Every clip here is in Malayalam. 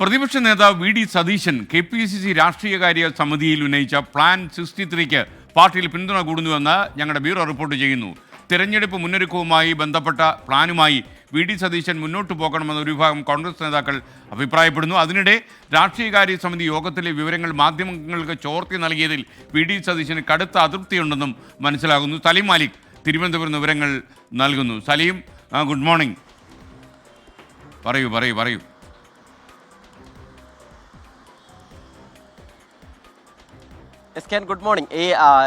പ്രതിപക്ഷ നേതാവ് V D Satheesan K P C C രാഷ്ട്രീയകാര്യ സമിതിയിൽ ഉന്നയിച്ച പ്ലാൻ സിക്സ്റ്റി ത്രീക്ക് പാർട്ടിയിൽ പിന്തുണ കൂടുന്നുവെന്ന് ഞങ്ങളുടെ ബ്യൂറോ റിപ്പോർട്ട് ചെയ്യുന്നു. തിരഞ്ഞെടുപ്പ് മുന്നൊരുക്കവുമായി ബന്ധപ്പെട്ട പ്ലാനുമായി വി ഡി സതീശൻ മുന്നോട്ട് പോകണമെന്ന് ഒരു വിഭാഗം കോൺഗ്രസ് നേതാക്കൾ അഭിപ്രായപ്പെടുന്നു. അതിനിടെ രാഷ്ട്രീയകാര്യ സമിതി യോഗത്തിലെ വിവരങ്ങൾ മാധ്യമങ്ങൾക്ക് ചോർത്തി നൽകിയതിൽ വി ഡി സതീശന് കടുത്ത അതൃപ്തിയുണ്ടെന്നും മനസ്സിലാകുന്നു. സലീം മാലിക് തിരുവനന്തപുരം വിവരങ്ങൾ നൽകുന്നു. Saleem good morning. പറയൂ പറയൂ പറയൂ. എസ് കെൻ ഗുഡ് മോർണിംഗ്. ഈ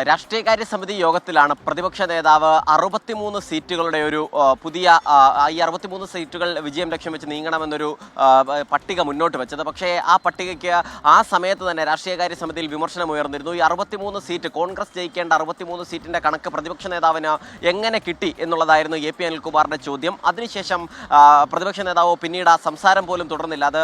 രാഷ്ട്രീയകാര്യ സമിതി യോഗത്തിലാണ് പ്രതിപക്ഷ നേതാവ് അറുപത്തിമൂന്ന് സീറ്റുകളുടെ ഒരു പുതിയ ഈ അറുപത്തിമൂന്ന് സീറ്റുകൾ വിജയം ലക്ഷ്യം വെച്ച് നീങ്ങണമെന്നൊരു പട്ടിക മുന്നോട്ട് വെച്ചത്. പക്ഷേ ആ പട്ടികയ്ക്ക് ആ സമയത്ത് തന്നെ രാഷ്ട്രീയകാര്യ സമിതിയിൽ വിമർശനം ഉയർന്നിരുന്നു. ഈ അറുപത്തിമൂന്ന് സീറ്റ് കോൺഗ്രസ് ജയിക്കേണ്ട അറുപത്തിമൂന്ന് സീറ്റിന്റെ കണക്ക് പ്രതിപക്ഷ നേതാവിന് എങ്ങനെ കിട്ടി എന്നുള്ളതായിരുന്നു എ പി അനിൽകുമാറിന്റെ ചോദ്യം. അതിനുശേഷം പ്രതിപക്ഷ നേതാവ് പിന്നീട് ആ സംസാരം പോലും തുടർന്നില്ല. അത്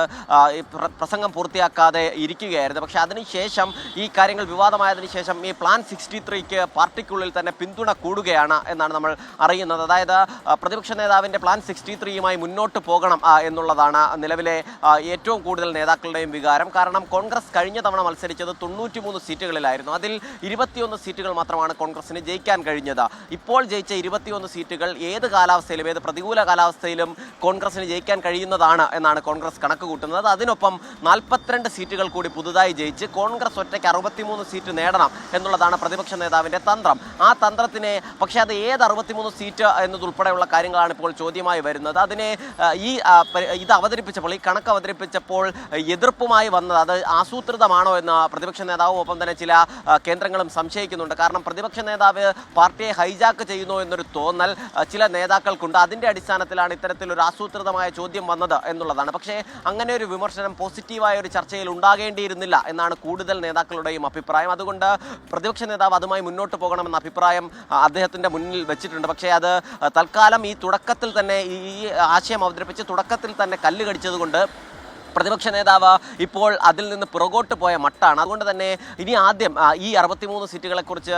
പ്രസംഗം പൂർത്തിയാക്കാതെ ഇരിക്കുകയായിരുന്നു. പക്ഷേ അതിനുശേഷം ഈ കാര്യങ്ങൾ വിവാദമായതിനു ശേഷം ഈ പ്ലാൻ സിക്സ്റ്റി ത്രീക്ക് പാർട്ടിക്കുള്ളിൽ തന്നെ പിന്തുണ കൂടുകയാണ് എന്നാണ് നമ്മൾ അറിയുന്നത്. അതായത് പ്രതിപക്ഷ നേതാവിന്റെ പ്ലാൻ സിക്സ്റ്റി ത്രീയുമായി മുന്നോട്ട് പോകണം എന്നുള്ളതാണ് നിലവിലെ ഏറ്റവും കൂടുതൽ നേതാക്കളുടെയും വികാരം. കാരണം കോൺഗ്രസ് കഴിഞ്ഞ തവണ മത്സരിച്ചത് തൊണ്ണൂറ്റിമൂന്ന് സീറ്റുകളിലായിരുന്നു. അതിൽ ഇരുപത്തിയൊന്ന് സീറ്റുകൾ മാത്രമാണ് കോൺഗ്രസിന് ജയിക്കാൻ കഴിഞ്ഞത്. ഇപ്പോൾ ജയിച്ച ഇരുപത്തിയൊന്ന് സീറ്റുകൾ ഏത് കാലാവസ്ഥയിലും ഏത് പ്രതികൂല കാലാവസ്ഥയിലും കോൺഗ്രസിന് ജയിക്കാൻ കഴിയുന്നതാണ് എന്നാണ് കോൺഗ്രസ് കണക്ക് കൂട്ടുന്നത് അതിനൊപ്പം നാൽപ്പത്തിരണ്ട് സീറ്റുകൾ കൂടി പുതുതായി ജയിച്ച് കോൺഗ്രസ് ഒറ്റയ്ക്ക് അറുപത്തിമൂന്ന് സീറ്റ് നേടണം എന്നുള്ളതാണ് പ്രതിപക്ഷ നേതാവിന്റെ തന്ത്രം. ആ തന്ത്രത്തിനെ പക്ഷേ അത് ഏത് അറുപത്തിമൂന്ന് സീറ്റ് എന്നതുൾപ്പെടെയുള്ള കാര്യങ്ങളാണ് ഇപ്പോൾ ചോദ്യമായി വരുന്നത്. അതിനെ ഈ ഇത് അവതരിപ്പിച്ചപ്പോൾ ഈ കണക്ക് അവതരിപ്പിച്ചപ്പോൾ എതിർപ്പുമായി വന്നത് അത് ആസൂത്രിതമാണോ എന്ന് പ്രതിപക്ഷ നേതാവും ഒപ്പം തന്നെ ചില കേന്ദ്രങ്ങളും സംശയിക്കുന്നുണ്ട്. കാരണം പ്രതിപക്ഷ നേതാവ് പാർട്ടിയെ ഹൈജാക്ക് ചെയ്യുന്നു എന്നൊരു തോന്നൽ ചില നേതാക്കൾക്കുണ്ട്. അതിന്റെ അടിസ്ഥാനത്തിലാണ് ഇത്തരത്തിലൊരു ആസൂത്രിതമായ ചോദ്യം വന്നത് എന്നുള്ളതാണ്. പക്ഷേ അങ്ങനെ ഒരു വിമർശനം പോസിറ്റീവായ ഒരു ചർച്ചയിൽ ഉണ്ടാകേണ്ടിയിരുന്നില്ല എന്നാണ് കൂടുതൽ നേതാക്കളുടെയും അഭിപ്രായം. അതുകൊണ്ട് പ്രതിപക്ഷ നേതാവ് അതുമായി മുന്നോട്ട് പോകണമെന്ന അഭിപ്രായം അദ്ദേഹത്തിന്റെ മുന്നിൽ വെച്ചിട്ടുണ്ട്. പക്ഷേ അത് തൽക്കാലം ഈ തുടക്കത്തിൽ തന്നെ ഈ ആശയം അവതരിപ്പിച്ച് തുടക്കത്തിൽ തന്നെ കല്ല് കടിച്ചതുകൊണ്ട് പ്രതിപക്ഷ നേതാവ് ഇപ്പോൾ അതിൽ നിന്ന് പുറകോട്ട് പോയ മട്ടാണ്. അതുകൊണ്ട് തന്നെ ഇനി ആദ്യം ഈ അറുപത്തിമൂന്ന് സീറ്റുകളെക്കുറിച്ച്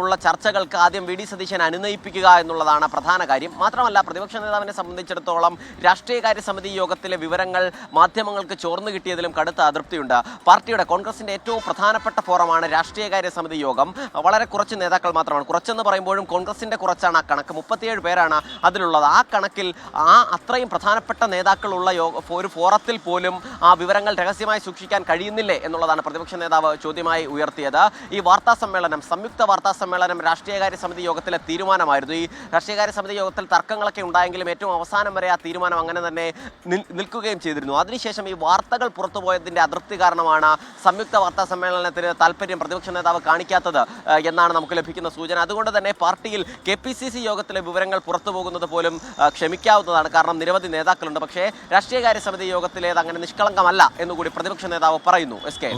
ഉള്ള ചർച്ചകൾക്ക് ആദ്യം വി ഡി സതീശൻ അനുനയിപ്പിക്കുക എന്നുള്ളതാണ് പ്രധാന കാര്യം. മാത്രമല്ല പ്രതിപക്ഷ നേതാവിനെ സംബന്ധിച്ചിടത്തോളം രാഷ്ട്രീയകാര്യ സമിതി യോഗത്തിലെ വിവരങ്ങൾ മാധ്യമങ്ങൾക്ക് ചോർന്നു കിട്ടിയതിലും കടുത്ത അതൃപ്തിയുണ്ട്. പാർട്ടിയുടെ കോൺഗ്രസിന്റെ ഏറ്റവും പ്രധാനപ്പെട്ട ഫോറമാണ് രാഷ്ട്രീയകാര്യ സമിതി യോഗം. വളരെ കുറച്ച് നേതാക്കൾ മാത്രമാണ്. കുറച്ചെന്ന് പറയുമ്പോഴും കോൺഗ്രസിന്റെ കുറച്ചാണ് ആ കണക്ക്. മുപ്പത്തിയേഴ് പേരാണ് അതിലുള്ളത്. ആ കണക്കിൽ ആ അത്രയും പ്രധാനപ്പെട്ട നേതാക്കളുള്ള ഒരു ഫോറത്തിൽ പോലും ആ വിവരങ്ങൾ രഹസ്യമായി സൂക്ഷിക്കാൻ കഴിയുന്നില്ലേ എന്നുള്ളതാണ് പ്രതിപക്ഷ നേതാവ് ചോദ്യമായി ഉയർത്തിയത്. ഈ വാർത്താ സമ്മേളനം സംയുക്ത വാർത്താ സമ്മേളനം രാഷ്ട്രീയകാര്യ സമിതി യോഗത്തിലെ തീരുമാനമായിരുന്നു. ഈ രാഷ്ട്രീയകാര്യ സമിതി യോഗത്തിൽ തർക്കങ്ങളൊക്കെ ഉണ്ടായെങ്കിലും ഏറ്റവും അവസാനം വരെ ആ തീരുമാനം അങ്ങനെ തന്നെ നിൽ- നിൽക്കുകയും ചെയ്തിരുന്നു. അതിനുശേഷം ഈ വാർത്തകൾ പുറത്തുപോയതിന്റെ അതൃപ്തി കാരണമാണ് സംയുക്ത വാർത്താ സമ്മേളനത്തിന് താല്പര്യം പ്രതിപക്ഷ നേതാവ് കാണിക്കാത്തത് എന്നാണ് നമുക്ക് ലഭിക്കുന്ന സൂചന. അതുകൊണ്ട് തന്നെ പാർട്ടിയിൽ കെ പി സി സി യോഗത്തിലെ വിവരങ്ങൾ പുറത്തു പോകുന്നത് പോലും ക്ഷമിക്കാവുന്നതാണ്. കാരണം നിരവധി നേതാക്കളുണ്ട്. പക്ഷേ രാഷ്ട്രീയകാര്യ സമിതി യോഗത്തിലേത് അങ്ങനെ നിഷ്കളങ്കമല്ല എന്നുകൂടി പ്രതിപക്ഷ നേതാവ് പറയുന്നു എസ് കെ.